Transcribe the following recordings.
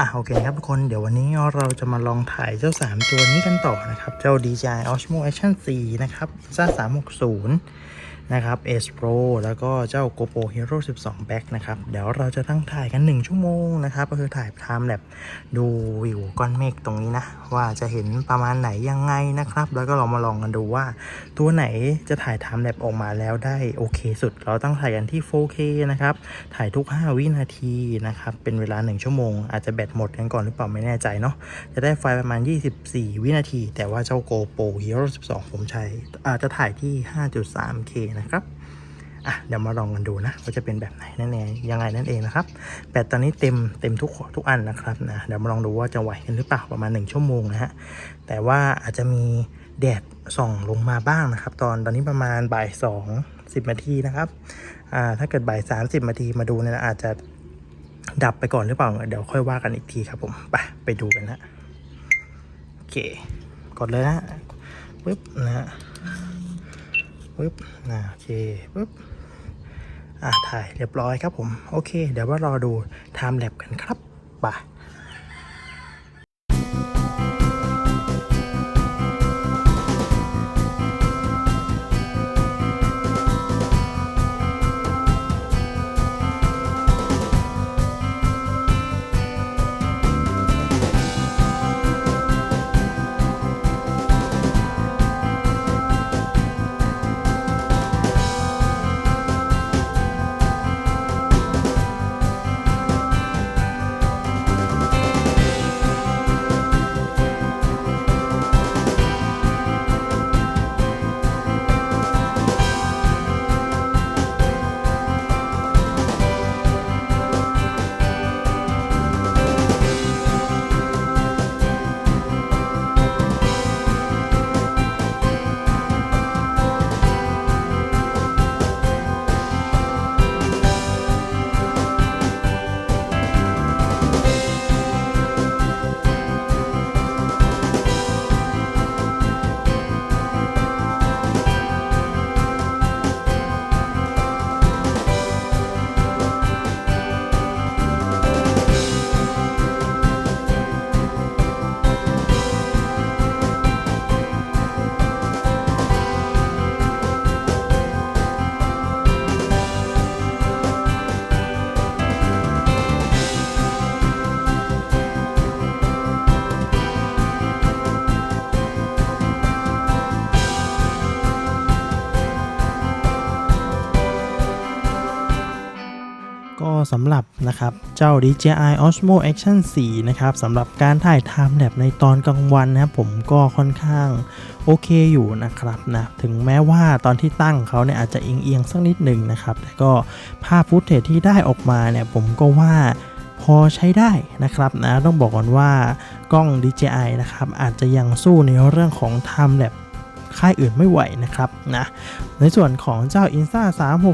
อะโอเคครับทุกคนเดี๋ยววันนี้เราจะมาลองถ่ายเจ้า 3 ตัวนี้กันต่อนะครับ เจ้า DJI Osmo Action 4 นะครับ ZA 360 นะครับ S Pro แล้วก็เจ้า GoPro Hero 12 Back นะครับ เดี๋ยวเราจะตั้งถ่ายกัน 1 ชั่วโมงนะครับ ก็คือถ่ายไทม์แลปดูวิวก้อนเมฆตรงนี้นะ ว่าจะเห็นประมาณไหนยังไงนะครับ แล้วก็เรามาลองกันดูว่า ตัวไหนจะถ่ายไทม์แลปออกมาแล้วได้โอเคสุด เราตั้งถ่ายกันที่ 4K นะครับ ถ่ายทุก 5 วินาทีนะครับ เป็นเวลา 1 ชั่วโมง อาจจะแบตหมดกันก่อนหรือเปล่าไม่แน่ใจเนาะ จะได้ไฟล์ประมาณ 24 วินาที แต่ว่าเจ้า GoPro Hero 12 ผมใช้อาจจะถ่ายที่ 5.3K นะครับอะเดี๋ยวมาลองกันดูนะว่าจะเป็นแบบไหนนั่นเองยังไงนั่นเองนะครับแบตตอนนี้เต็มเต็มทุกทุกอันนะครับนะเดี๋ยวมาลองดูว่าจะไหวกันหรือเปล่าประมาณ 1 ชั่วโมงนะฮะแต่ว่าอาจจะมีแดดส่องลงมาบ้างนะครับ ตอนตอนนี้ประมาณบ่ายสองสิบนาทีนะครับอ่าถ้าเกิดบ่ายสามสิบนาทีมาดูเนี่ยอาจจะดับไปก่อนหรือเปล่า เดี๋ยวค่อยว่ากันอีกทีครับผมไปไปดูกันนะโอเคกดเลยนะปึ๊บนะฮะ ปึ๊บนะโอเคปึ๊บอ่าถ่ายเรียบร้อยครับผม โอเค เดี๋ยวว่ารอดูไทม์แลปกันครับไปก็ สำหรับนะครับเจ้า DJI Osmo Action 4 นะครับสำหรับการถ่าย Time Lapse ในตอนกลางวันนะครับผมก็ค่อนข้างโอเคอยู่นะครับนะถึงแม้ว่าตอนที่ตั้งเขาเนี่ยอาจจะเอียงๆสักนิดหนึ่งนะครับ แต่ก็ภาพฟุตเทจที่ได้ออกมาเนี่ยผมก็ว่าพอใช้ได้นะครับนะต้องบอกก่อนว่ากล้อง DJI นะครับอาจจะยังสู้ในเรื่องของ Time Lapse ค่ายอื่นไม่ไหวนะครับนะในส่วนของเจ้า Insta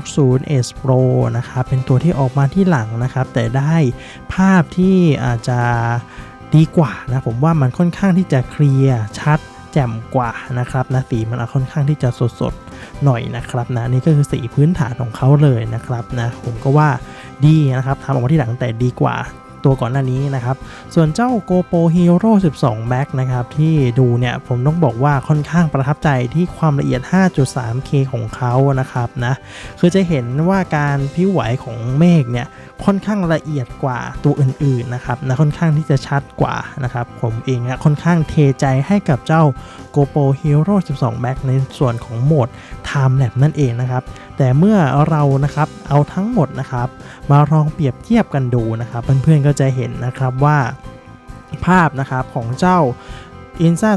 360 S Pro นะครับเป็นตัวที่ออกมาที่หลังนะครับ แต่ได้ภาพที่อาจจะดีกว่านะผมว่ามันค่อนข้างที่จะเคลียร์ชัดแจ่มกว่านะครับนะสีมันค่อนข้างที่จะสดสดๆหน่อยนะครับนะนี่ก็คือสีพื้นฐานของเขาเลยนะครับนะผมก็ว่าดีนะครับทำออกมาที่หลังแต่ดีกว่า ตัวก่อนหน้านี้นะครับ ส่วนเจ้า GoPro Hero 12 Max นะครับ ที่ดูเนี่ยผมต้องบอกว่าค่อนข้างประทับใจที่ความละเอียด 5.3K ของเขานะครับนะ คือจะเห็นว่าการพิ้วไหวของเมฆเนี่ยค่อนข้างละเอียดกว่าตัวอื่นๆนะครับนะค่อนข้างที่จะชัดกว่านะครับผมเองเนี่ยค่อนข้างเทใจให้กับเจ้า GoPro Hero 12 Max ในส่วนของโหมด Time Lapse นั่นเองนะครับ แต่เมื่อเรานะครับเอาทั้งหมดนะครับ มาลองเปรียบเทียบกันดูนะครับ เพื่อนๆก็จะเห็นนะครับว่าภาพนะครับของเจ้า i n s a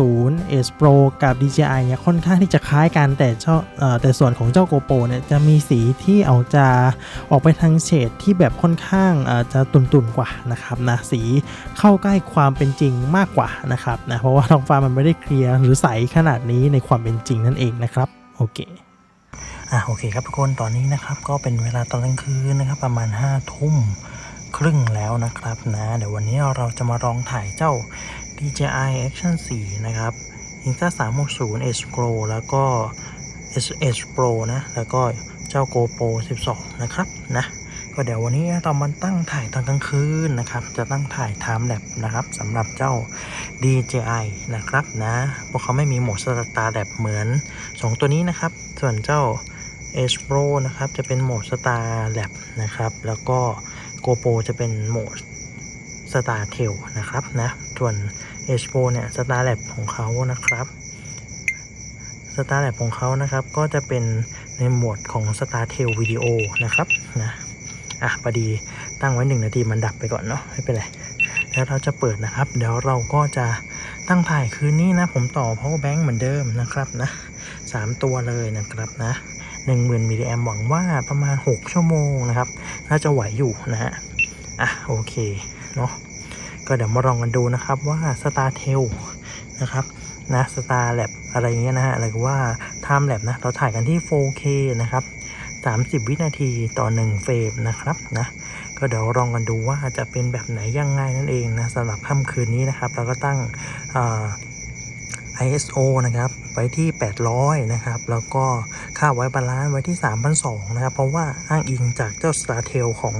360 S Pro กับ DJI เนี่ยค่อนข้างที่จะคล้ายกันแต่เจ้าเอ่อแต่ส่วนของเจ้า GoPro เนี่ยจะมีสีที่เอาจะออกไปทางเฉดที่แบบค่อนข้างจะตุ่นๆกว่านะครับนะสีเข้าใกล้ความเป็นจริงมากกว่านะครับนะเพราะว่าท้องฟ้ามันไม่ได้เคลียร์หรือใสขนาดนี้ในความเป็นจริงนั่นเองนะครับโอเค อะโอเคครับทุกคนตอนนี้นะครับก็เป็นเวลาตอนกลางคืนนะครับ ประมาณ5้าทุ่มครึ่งแล้วนะครับนะเดี๋ยววันนี้เราจะมาลองถ่ายเจ้า DJI Action 4 นะครับ Insta 360 H Pro แล้วก็ S H Pro นะ แล้วก็เจ้า GoPro 12 นะครับนะก็เดี๋ยววันนี้เรามาตั้งถ่ายตอนกลางคืนนะครับ จะตั้งถ่าย Time Lab นะครับสำหรับเจ้า DJI นะครับนะเพราะเขาไม่มีโหมด Star Lab เหมือน 2 ตัวนี้นะครับ ส่วนเจ้า Ace Pro นะครับ จะเป็นโหมด Star Lab นะครับ แล้วก็ GoPro จะเป็นโหมด Star Tail นะครับนะ ส่วน Ace Pro เนี่ย Star Lab ของเขานะครับ Star Lab ของเขานะครับ ก็จะเป็นในโหมดของ Star Tail Video นะครับนะ อะพอดีตั้งไว้หนึ่งนาทีมันดับไปก่อนเนาะ ไม่เป็นไร แล้วเราจะเปิดนะครับ เดี๋ยวเราก็จะตั้งถ่ายคืนนี้นะ ผมต่อ power bank เหมือนเดิมนะครับนะสามตัวเลยนะครับนะ หนึ่งหมื่นมิลลิแอมหวังว่าประมาณ 6 ชั่วโมงนะครับ น่าจะไหวอยู่นะฮะ อะโอเคเนาะก็เดี๋ยวมาลองกันดูนะครับว่า Star t a i l นะครับนะ Star Lab อะไรเงี้ยนะฮะหรือว่า Time Lab นะเราถ่ายกันที่ 4K นะครับ 30 วินาทีต่อ 1 เฟรมนะครับนะก็เดี๋ยวลองกันดูว่าจะเป็นแบบไหนยังไงนั่นเองนะสำหรับค่ำคืนนี้นะครับ เราก็ตั้ง ISO นะครับ ไว้ที่ 800 นะครับ แล้วก็ค่าไว้บาลานซ์ไว้ที่ 3,200 นะครับ เพราะว่าอ้างอิงจากเจ้า Star t a i l ของ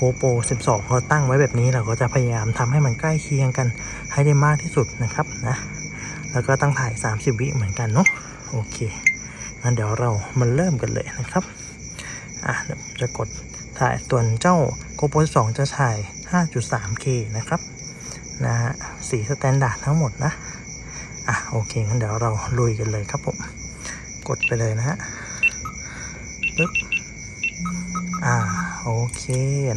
GoPro 12เราตั้งไว้แบบนี้เราก็จะพยายามทำให้มันใกล้เคียงกันให้ได้มากที่สุดนะครับนะแล้วก็ตั้งถ่าย 30 วิเหมือนกันเนาะโอเคงั้นเดี๋ยวเรามาเริ่มกันเลยนะครับอะจะกดถ่ายตัวนเจ้า GoPro 12 จะถ่าย 5.3K นะครับนะฮะสีสแตนดาร์ดทั้งหมดนะ อะโอเคงั้นเดี๋ยวเราลุยกันเลยครับผมกดไปเลยนะฮะปึ๊บอ่าโอเค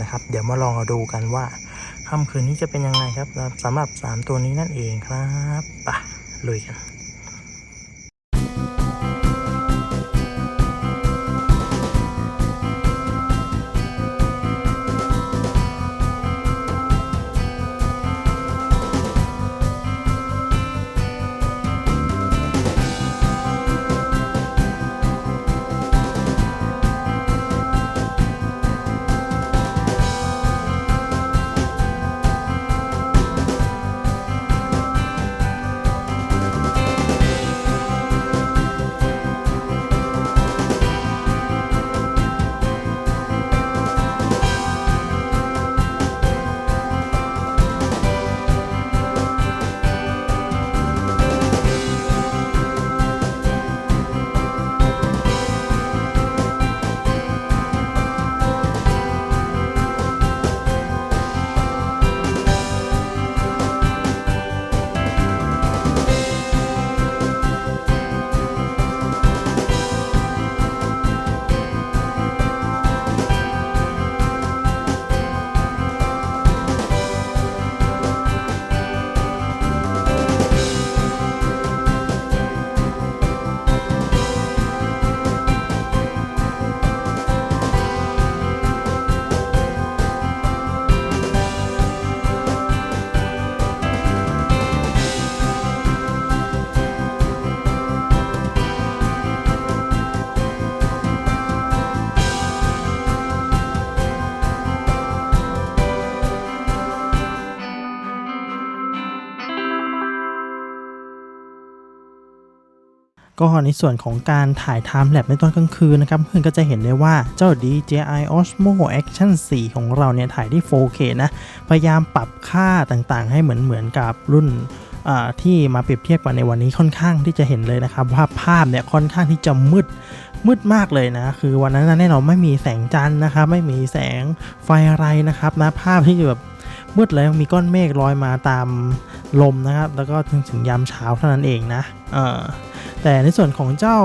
นะครับ เดี๋ยวมาลองเอาดูกันว่าค่ำคืนนี้จะเป็นยังไงครับสำหรับ 3 ตัวนี้นั่นเองครับไปะลุยกัน ก็ในส่วนของการถ่าย Time Lab ในตอนกลางคืนนะครับเพื่อนก็จะเห็นได้ว่าเจ้า DJI Osmo Action 4 ของเราเนี่ยถ่ายที่ 4K นะ พยายามปรับค่าต่างๆ ให้เหมือนเหมือนกับรุ่นที่มาเปรียบเทียบกันในวันนี้ค่อนข้างที่จะเห็นเลยนะครับว่าภาพเนี่ยค่อนข้างที่จะมืดมืดมากเลยนะ คือวันนั้นแน่นอนไม่มีแสงจันทร์นะครับ ไม่มีแสงไฟอะไรนะครับนะภาพที่แบบมืดเลยมีก้อนเมฆลอยมาตามลมนะครับ แล้วก็ถึงถึงยามเช้าเท่านั้นเองนะ เออ แต่ในส่วนของเจ้า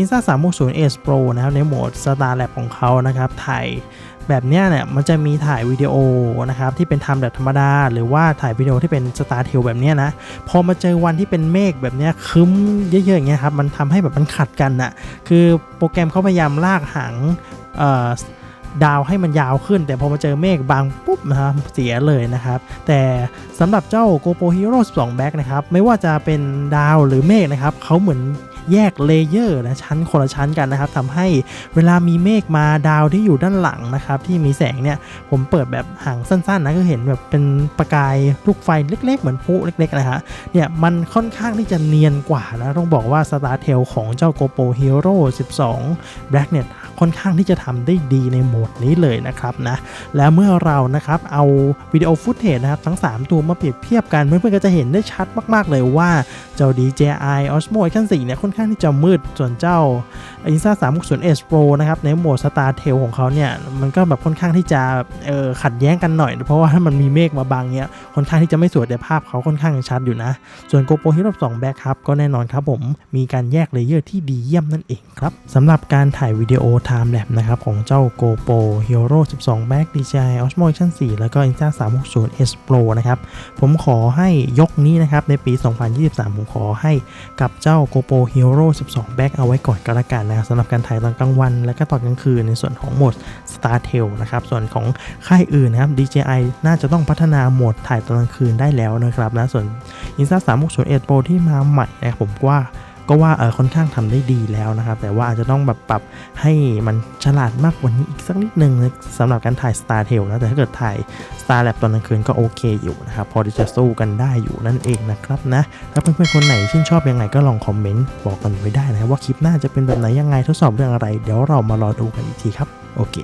Insta 360 S Pro นะครับในโหมด Star Lab ของเขานะครับถ่ายแบบเนี้ยเนี่ยมันจะมีถ่ายวิดีโอนะครับที่เป็นทำแบบธรรมดา หรือว่าถ่ายวิดีโอที่เป็น Star Tail แบบเนี้ยนะพอมาเจอวันที่เป็นเมฆแบบเนี้ยคึ้มเยอะๆอย่างเงี้ยครับมันทำให้แบบมันขัดกันนะคือโปรแกรมเขาพยายามลากหางเอ่อ ดาวให้มันยาวขึ้น แต่พอมาเจอเมฆบางปุ๊บนะครับเสียเลยนะครับ แต่สำหรับเจ้า GoPro Hero 12 Back นะครับไม่ว่าจะเป็นดาวหรือเมฆนะครับเขาเหมือน แยกเลเยอร์นะชั้นคนละชั้นกันนะครับทำให้เวลามีเมฆมาดาวที่อยู่ด้านหลังนะครับที่มีแสงเนี่ยผมเปิดแบบห่างสั้นๆนะก็เห็นแบบเป็นประกายลูกไฟเล็ก ๆ เหมือนพลุเล็กๆนะฮะเนี่ยมันค่อนข้างที่จะเนียนกว่านะต้องบอกว่า Star t a l ของเจ้า GoPro Hero 12 Black เนี่ยค่อนข้างที่จะทำได้ดีในโหมดนี้เลยนะครับนะแล้วเมื่อเรานะครับเอาวิดีโอฟุตเทจนะครับทั้ง 3 ตัวมาเปรียบเทียบกันเพื่อนๆก็จะเห็นได้ชัดมากๆเลยว่าเจ้า DJI Osmo Action 4เนี่ยค่อนข้างที่จะมืดส่วนเจ้า Insta 360 S Pro นะครับ ในโหมด Star t a l ของเขาเนี่ย มันก็แบบค่อนข้างที่จะเออขัดแย้งกันหน่อย เพราะว่าถ้ามันมีเมฆมาบังเนี่ยค่อนข้างที่จะไม่สวยแต่ภาพเขาค่อนข้างชัดอยู่นะ ส่วน GoPro Hero 2 Back ครับ ก็แน่นอนครับผมมีการแยกเลเยอร์ที่ดีเยี่ยมนั่นเองครับสำหรับการถ่ายวิดีโอ Time Lapse นะครับของเจ้า GoPro Hero 12 Back DJI Osmo Action 4 แล้วก็ Insta 360 S Pro นะครับผมขอให้ยกนี้นะครับในปี 2023 ผมขอให้กับเจ้า GoPro Hero 12 Back เอาไว้ก่อนก็แล้วกันนะครับสำหรับการถ่ายตอนกลางวัน และก็ตอนกลางคืนในส่วนของโหมด Star t a l นะครับส่วนของค่ายอื่นนะครับ DJI น่าจะต้องพัฒนาโหมดถ่ายตอนกลางคืนได้แล้วนะครับนะส่วน Insta 360 S Pro ที่มาใหม่นะครับผมว่า ก็ว่าเออค่อนข้างทำได้ดีแล้วนะครับ แต่ว่าอาจจะต้องแบบปรับให้มันฉลาดมากกว่านี้อีกสักนิดนึงนะสำหรับการถ่าย Star t a l นะแต่ถ้าเกิดถ่าย Star Lab ตอนกลางคืนก็โอเคอยู่นะครับ พอที่จะสู้กันได้อยู่นั่นเองนะครับนะถ้าเพื่อนๆคนไหนชื่นชอบยังไงก็ลองคอมเมนต์บอกกันไว้ได้นะว่าคลิปหน้าจะเป็นแบบไหนยังไงทดสอบเรื่องอะไร เดี๋ยวเรามารอดูกันอีกทีครับโอเค